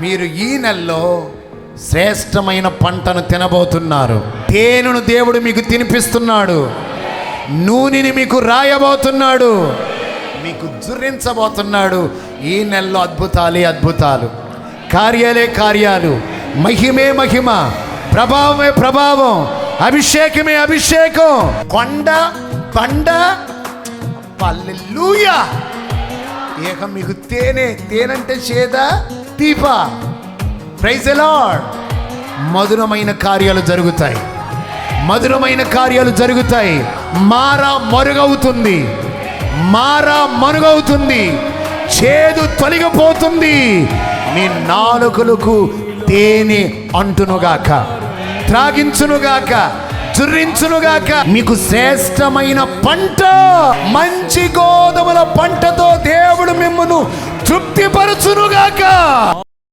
మీరు ఈ నెలలో శ్రేష్టమైన పంటను తినబోతున్నారు. తేనెను దేవుడు మీకు తినిపిస్తున్నాడు. నూనెని మీకు రాయబోతున్నాడు. మీకు జురించబోతున్నాడు ఈ నెలలో అద్భుతాలే అద్భుతాలు. కార్యాలే కార్యాలు. మహిమే మహిమ. ప్రభావమే ప్రభావం. అభిషేకమే అభిషేకం. కొండ బండ. పల్లెలూయా ఏక మీకు తేనె తేనంటే చేదా? దీప ప్రైజ్ లార్డ్ మధురమైన కార్యాలు జరుగుతాయి. మధురమైన కార్యాలు జరుగుతాయి. మారా మరుగవుతుంది. మారా మరుగవుతుంది. చేదు తొలగిపోతుంది. మీ నాలుకలకు తేనె అంటునుగాక. త్రాగించునుగాక. చుర్రించునుగాక మీకు శ్రేష్టమైన పంట. మంచి గోధుమల పంటతో దేవుడు మిమ్మను తృప్తిపరచునుగాక.